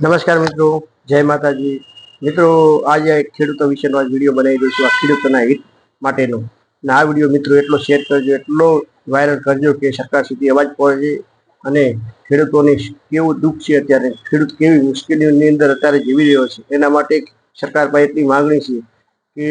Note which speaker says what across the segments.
Speaker 1: નમસ્કાર મિત્રો, જય માતાજી. મિત્રો, આજે એક ખેડૂતો વિશેનો આ વીડિયો બનાવી દઈશું, આ ખેડૂતોના હિત માટેનો. અને આ વીડિયો મિત્રો એટલો શેર કરજો, એટલો વાયરલ કરજો કે સરકાર સુધી અવાજ પહોંચે અને ખેડૂતોને કેવું દુઃખ છે અત્યારે, ખેડૂત કેવી મુશ્કેલીઓની અંદર અત્યારે જીવી રહ્યો છે. એના માટે સરકાર પાસે એટલી માગણી છે કે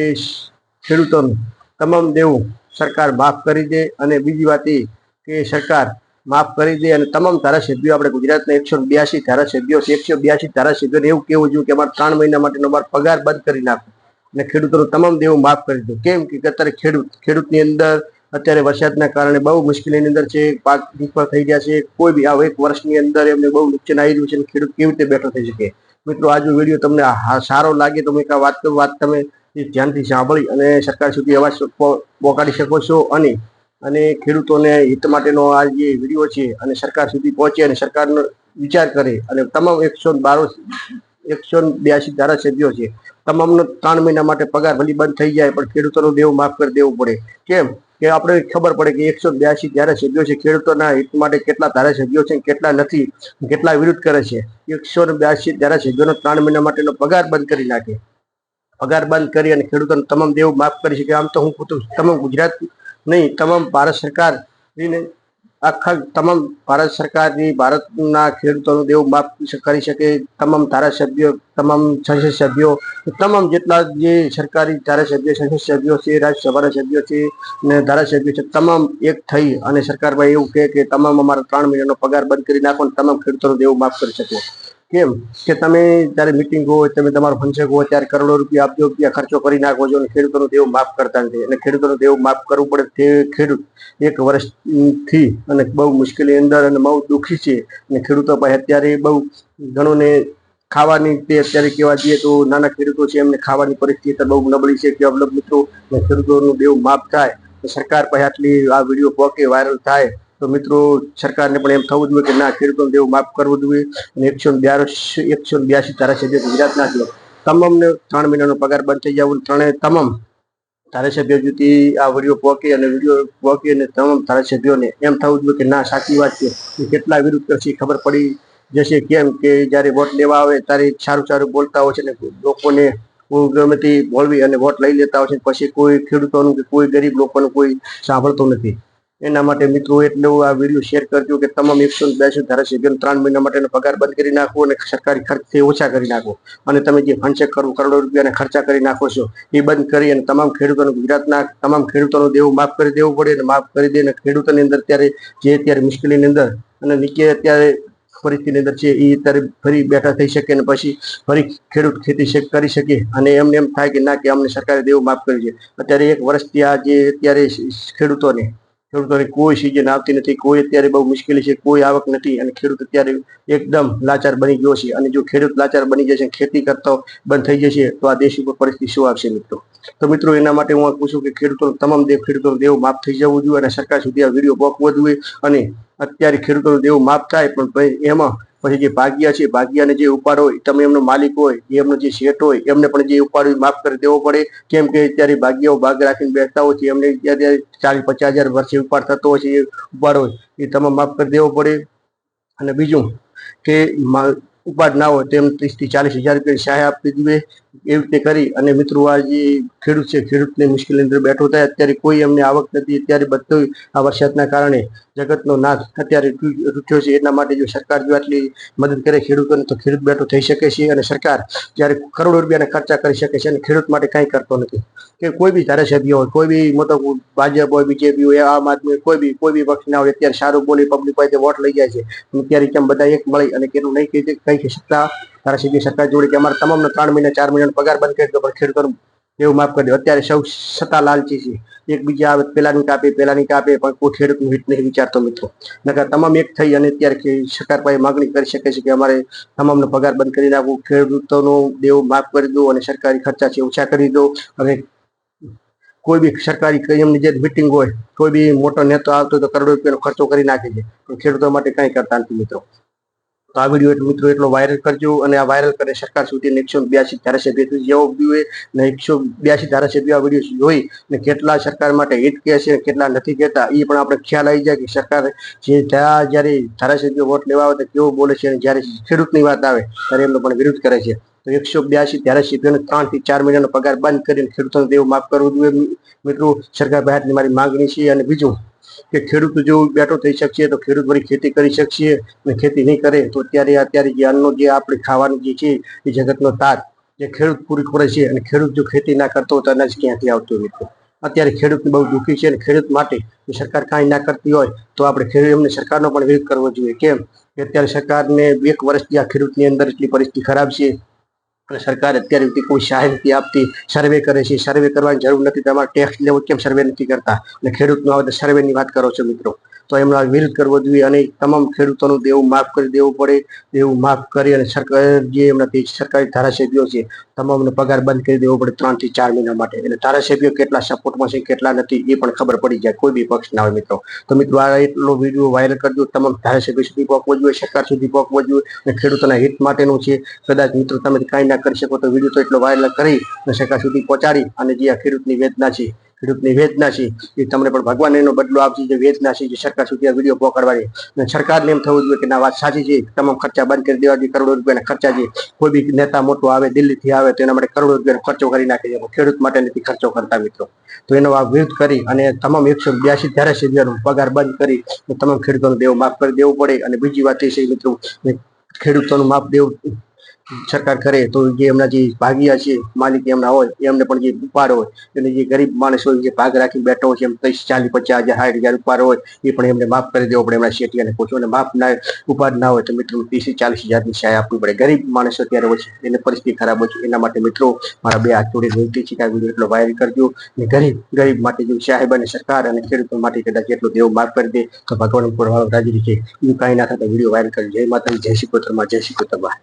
Speaker 1: ખેડૂતોનું તમામ દેવું સરકાર માફ કરી દે અને બીજી વાત એ કે સરકાર માફ કરી દે અને તમામ ધારાસભ્યો, આપણે ગુજરાતના એકસો બ્યાસી ધારાસભ્યો એકસો બ્યાસી ધારાસભ્યોને એવું કેવું જોઈએ કે અમારે ત્રણ મહિના માટેનો અમારો પગાર બંધ કરી નાખો. અને ખેડૂતોનું તમામ દેવું માફ કરી દો. કેમ કે અત્યારે ખેડૂત, ખેડૂતની અંદર અત્યારે વરસાદના કારણે બહુ મુશ્કેલીની અંદર છે, પાક નિષ્ફળ થઈ ગયા છે, કોઈ બી આ એક વર્ષની અંદર એમને બહુ નુકસાન આવી રહ્યું છે અને ખેડૂત કેવી રીતે બેઠો થઈ શકે. મિત્રો, આજનો વીડિયો તમને સારો લાગે તો મેં વાત વાત તમે ધ્યાનથી સાંભળી અને સરકાર સુધી અવાજ પહો- પહોંચાડી શકો છો અને અને ખેડૂતોને હિત માટેનો આ જે વીડિયો છે અને સરકાર સુધી પહોંચે અને સરકારનો વિચાર કરે અને તમામ એકસો બારો એકસો બ્યાસી ધારાસભ્યો છે. તમામનો ત્રણ મહિના માટે પગાર ભલી બંધ થઈ જાય પણ ખેડૂતોનું દેવું માફ કરી દેવું પડે. કેમ? કે આપણે ખબર પડે કે એકસો બ્યાસી ધારાસભ્યો છે. ખેડૂતોના હિત માટે કેટલા ધારાસભ્યો છે કેટલા નથી, કેટલા વિરુદ્ધ કરે છે. એકસો બ્યાસી ધારાસભ્યોનો ત્રણ મહિના માટેનો પગાર બંધ કરી નાખે. પગાર બંધ કરી અને ખેડૂતોને તમામ દેવું માફ કરી શકે. આમ તો હું તમામ ગુજરાત નહીં, તમામ ભારત સરકાર આખા તમામ ભારત સરકારની, ભારતના ખેડૂતોનું દેવું માફ કરી શકે, તમામ ધારાસભ્યો, તમામ સંસદ સભ્યો તમામ જેટલા જે સરકારી ધારાસભ્યો સંસદ સભ્યો છે, રાજ્યસભાના સભ્યો છે ને ધારાસભ્યો છે, તમામ એક થઈ અને સરકારમાં એવું કહે કે તમામ અમારા ત્રણ મહિનાનો પગાર બંધ કરી નાખો અને તમામ ખેડૂતોનું દેવું માફ કરી શકો. કેમ કે તમે જ્યારે મિટિંગ હોય, તમે તમારો ફંક્શન હોય, ત્યારે કરોડો રૂપિયા આપજો, રૂપિયા ખર્ચો કરી નાખો છો અને ખેડૂતોનું દેવું માફ કરતા નથી. અને ખેડૂતોનું દેવું માફ કરવું પડે તે ખેડૂત એક વર્ષથી અને બહુ મુશ્કેલી અંદર અને બહુ દુઃખી છે. અને ખેડૂતો પાસે અત્યારે બહુ ઘણોને ખાવાની તે અત્યારે કહેવા જઈએ તો નાના ખેડૂતો છે, એમને ખાવાની પરિસ્થિતિ બહુ નબળી છે, કે અવલંબ મિત્રો ખેડૂતોનું દેવું માફ થાય. સરકાર પાસે આટલી આ વીડિયો પોકે વાયરલ થાય. તો મિત્રો, સરકારને પણ એમ થવું જોઈએ કે ના, ખેડૂતોને દેવું માફ કરવું જોઈએ અને એકસો બ્યાસી એકસો બ્યાસી ધારાસભ્ય ગુજરાતના છે તમામને ત્રણ મહિનાનો પગાર બંધ થઈ જવું ત્રણે તમામ ધારાસભ્યો સુધી આ વીડિયો પહોંચે અને વીડિયો પહોંચે અને તમામ ધારાસભ્યોને એમ થવું જોઈએ કે ના, સાચી વાત છે કેટલા વિરુદ્ધ કરશે ખબર પડી જશે. કેમ કે જ્યારે વોટ લેવા આવે ત્યારે સારું સારું બોલતા હોય છે ને, લોકોને ગમે બોલવી અને વોટ લઈ લેતા હોય છે. પછી કોઈ ખેડૂતોનું કે કોઈ ગરીબ લોકોનું કોઈ સાંભળતું નથી. એના માટે મિત્રો એટલો આ વીડિયો શેર કરજો કે તમામ એકસો બેસી ધારાસભ્યો ત્રણ મહિના માટેનો પગાર બંધ કરી નાખો અને સરકારી ખર્ચથી ઓછા કરી નાખો. અને તમે જે ફંડચેક કરો કરોડો રૂપિયાના ખર્ચા કરી નાખો છો, એ બંધ કરી અને તમામ ખેડૂતોને ગુજરાતના તમામ ખેડૂતોનું દેવું માફ કરી દેવું પડે અને માફ કરી દે અને ખેડૂતોની અંદર ત્યારે જે અત્યારે મુશ્કેલીની અંદર અને નીચે અત્યારે પરિસ્થિતિની અંદર છે, એ અત્યારે ફરી બેઠા થઈ શકે અને પછી ફરી ખેડૂત ખેતી કરી શકે અને એમને એમ થાય કે ના કે અમને સરકારે દેવું માફ કર્યું છે અત્યારે એક વર્ષથી આ જે અત્યારે ખેડૂતોને ખેડૂતોને કોઈ સિઝન આવતી નથી, કોઈ અત્યારે બહુ મુશ્કેલી છે, કોઈ આવક નથી અને ખેડૂત અત્યારે એકદમ લાચાર બની ગયો છે અને જો ખેડૂત લાચાર બની જશે ખેતી કરતો બંધ થઈ જશે તો આ દેશ ઉપર પરિસ્થિતિ શું આવશે મિત્રો? તો મિત્રો એના માટે હું પૂછું કે ખેડૂતોનો તમામ દેવ, ખેડૂતોનો દેવ માફ થઈ જવું જોઈએ અને સરકાર સુધી આ વીડિયો પહોંચવો જોઈએ અને અત્યારે ખેડૂતોનો દેવ માફ થાય પણ એમાં પછી જે ભાગ્યા છે, ભાગ્યાને જે ઉપાડ હોય, તમે એમનો માલિક હોય એમનો જે શેઠ હોય, એમને પણ જે ઉપાડ માફ કરી દેવો પડે. કેમ કે અત્યારે ભાગ્યાઓ ભાગ રાખીને બેસતા હોય છે, એમને અત્યારે ચાલીસ પચાસ હજાર વર્ષે ઉપાડ થતો હોય છે, એ ઉપાડ હોય, એ તમે માફ કરી દેવો પડે. અને બીજું કે ઉપાડ ના હોય તેમ ત્રીસથી ચાલીસ હજાર રૂપિયા સહાય આપી દીધી એવી રીતે કરી અને મિત્રો આ જે ખેડૂત છે, ખેડૂતને મુશ્કેલી અંદર બેઠો થાય, અત્યારે કોઈ એમને આવક નથી. અત્યારે બધું આ વરસાદના કારણે જગતનો નાશ અત્યારે તૂટ્યો છે. એટલા માટે જો સરકાર જો આટલી મદદ કરે ખેડૂતોને, તો ખેડૂત બેઠો થઈ શકે છે અને સરકાર જ્યારે કરોડો રૂપિયાના ખર્ચા કરી શકે છે અને ખેડૂત માટે કાંઈ કરતો નથી. કે કોઈ બી ધારાસભ્ય હોય, કોઈ બી મોટો ભાજપ હોય, બીજેપી હોય, આમ આદમી કોઈ બી કોઈ બી પક્ષના હોય, અત્યારે સારું બોલી પબ્લિક પાસે વોટ લઈ જાય છે. અત્યારે ત્યારે કેમ બધા એક મળી અને કેનું નહીં કહી શકતા ધારાસભ્ય સરકાર જોડે કે અમારે તમામ ત્રણ મહિના, ચાર મહિનાનો પગાર બંધ કરી દો પણ ખેડૂતોનું એવું માફ કરી દો. અત્યારે સૌ સત્તા લાલચી છે. એકબીજા આવે પેલાની કાપે પેલાની કાપે, પણ કોઈ ખેડૂતનું હિત નહીં વિચારતો મિત્રો. નકર તમામ એક થઈ અને અત્યારે સરકાર પાસે માગણી કરી શકે છે કે અમારે તમામનો પગાર બંધ કરી નાખવું. ખેડૂતોનો દેવું માફ કરી દો અને સરકારી ખર્ચા છે ઓછા કરી દો. અને કોઈ બી સરકારી એમની જે મિટિંગ હોય, કોઈ બી મોટો નેતા આવતો તો કરોડો રૂપિયાનો ખર્ચો કરી નાખે છે. ખેડૂતો માટે કંઈ કરતા નથી મિત્રો. તો આ વીડિયો મિત્રો એટલો વાયરલ કરજો અને આ વાયરલ કરે સરકાર સુધી એકસો બ્યાસી ધારાસભ્ય જેવો હોય ને એકસો બ્યાસી ધારાસભ્ય આ વીડિયો જોઈ ને કેટલા સરકાર માટે હિત કહે છે કેટલા નથી કહેતા એ પણ આપણે ખ્યાલ આવી જાય કે સરકાર જે ત્યાં જ્યારે ધારાસભ્ય વોટ લેવા આવે તો કેવો બોલે છે અને જ્યારે ખેડૂતની વાત આવે ત્યારે એમનો પણ વિરોધ કરે છે. તો એકસો બ્યાસી ધારાસભ્યોને ત્રણથી ચાર મહિનાનો પગાર બંધ કરીને ખેડૂતોને દેવું માફ કરવું જોઈએ. મિત્રો, સરકાર બહારની મારી માંગણી છે અને બીજું કે ખેડૂત જો બેઠો થઈ શકશે તો ખેડૂત વળી ખેતી કરી શકશે અને ખેતી નહીં કરે તો અત્યારે અત્યારે જે જે આપણે ખાવાનું જે છે એ જગતનો તાત જે ખેડૂત પૂરી કરે છે અને ખેડૂત જો ખેતી ના કરતો તો અનાજ ક્યાંથી આવતું મિત્રો? અત્યારે ખેડૂત બહુ દુઃખી છે અને ખેડૂત માટે સરકાર કાંઈ ના કરતી હોય તો આપણે ખેડૂત એમને સરકારનો પણ વિરોધ કરવો જોઈએ. કેમ? કે અત્યારે સરકારને એક વર્ષથી આ ખેડૂતની અંદર એટલી પરિસ્થિતિ ખરાબ છે અને સરકાર અત્યારે કોઈ સહાય નથી આપતી સર્વે કરે છે સર્વે કરવાની જરૂર નથી તમારે ટેક્સ લેવો કેમ સર્વે નથી કરતા? અને ખેડૂતનો આવે સર્વેની વાત કરો છો મિત્રો. તો એમના વિરોધ કરવો જોઈએ અને તમામ ખેડૂતોનું દેવું માફ કરી દેવું પડે, દેવું માફ કરી અને સરકાર જે એમના સરકારી ધારાસભ્યો છે, તમામનો પગાર બંધ કરી દેવો પડે ત્રણથી ચાર મહિના માટે. એટલે ધારાસભ્યો કેટલા સપોર્ટમાં છે, કેટલા નથી, એ પણ ખબર પડી જાય, કોઈ બી પક્ષ ના હોય મિત્રો. તો મિત્રો, આ એટલો વીડિયો વાયરલ કરજો તમામ ધારાસભ્યો સુધી પહોંચવો જોઈએ સરકાર સુધી પહોંચવો જોઈએ અને ખેડૂતોના હિત માટેનું છે. કદાચ મિત્રો તમે કાંઈ ના કરી શકો તો વીડિયો તો એટલો વાયરલ કરી અને સરકાર સુધી પહોંચાડી અને જે આ ખેડૂતની વેદના છે ખેડૂતની વેદના છે એ તમને પણ ભગવાન એનો બદલો આપશે જે વેદના છે જે સરકાર સુધી વીડિયો પહોંચાડવાની અને સરકારને એમ થવું જોઈએ કે ના, વાત સાચી છે. તમામ ખર્ચા બંધ કરી દેવા જોઈએ, કરોડો રૂપિયાના ખર્ચા છે. કોઈ બી નેતા મોટો આવે, દિલ્હીથી આવે, તો એના માટે કરોડો રૂપિયાનો ખર્ચો કરી નાખે છે. ખેડૂત માટે નથી ખર્ચો કરતા મિત્રો. તો એનો આ વિરોધ કરી અને તમામ એકસો બ્યાસી ધારાસભ્યોનો પગાર બંધ કરી તમામ ખેડૂતોનું દેવું માફ કરી દેવું પડે. અને બીજી વાત એ છે મિત્રો, ખેડૂતોનું માફ દેવું સરકાર કરે તો જે એમના જે ભાગીયા છે, માલિક એમના હોય, એમને પણ જે ઉપાડ હોય, અને જે ગરીબ માણસ હોય, જે ભાગ રાખી બેઠો હોય એમ ત્રીસ, ચાલીસ, પચાસ હજાર સાઠ હજાર ઉપાડ હોય, એ પણ એમને માફ કરી દેવો પડે, એમના શેઠિયાને પૂછો, અને માફ ના, ઉપાડ ના હોય તો મિત્રો ત્રીસ ચાલીસ હજારની સહાય આપવી પડે. ગરીબ માણસો અત્યારે હોય છે, એને પરિસ્થિતિ ખરાબ હોય છે, એના માટે મિત્રો મારા બે હાથ જોડે વિનંતી છે કે આ વીડિયો એટલો વાયરલ કરજો, અને ગરીબ ગરીબ માટે જો સાહેબ અને સરકાર અને ખેડૂતો માટે કદાચ એટલો દેવો માફ કરી દે, તો ભગવાન ઉપર રાજી છે. એવું કાંઈ ના થતા વીડિયો વાયરલ કરજો. જય માતાજી, જય શ્રી કોતરમાં જય શ્રી કોતરમાં